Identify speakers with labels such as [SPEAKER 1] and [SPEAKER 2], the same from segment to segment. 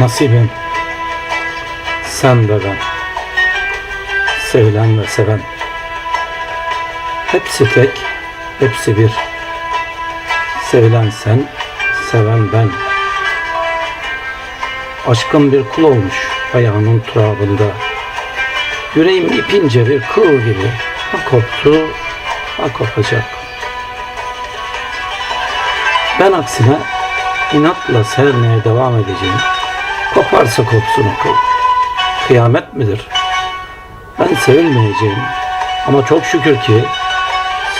[SPEAKER 1] Nasibim sen ve ben Sevilen ve seven. Hepsi tek, hepsi bir. Sevilen sen, seven ben. Aşkın bir kul olmuş ayağının turabında. Yüreğim ipince bir kıl gibi. Ha koptu, ha kopacak Ben aksine inatla sevmeye devam edeceğim Koparsa kopsun Kıyamet midir? Ben sevilmeyeceğim. Ama çok şükür ki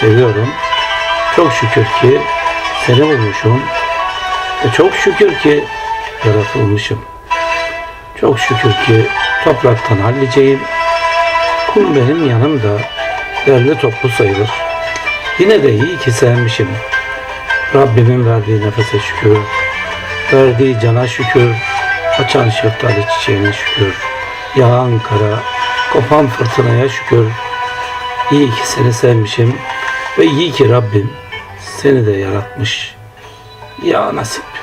[SPEAKER 1] seviyorum. Çok şükür ki seni bulmuşum. Ve çok şükür ki yaratılmışım. Çok şükür ki topraktan halliceyim. Kum benim yanımda derli toplu sayılır. Yine de iyi ki sevmişim. Rabbimin verdiği nefese şükür. Verdiği cana şükür. Açan şeftali çiçeğine şükür. Yağan kara, kopan fırtınaya şükür. İyi ki seni sevmişim ve iyi ki Rabbim seni de yaratmış. Ya nasip.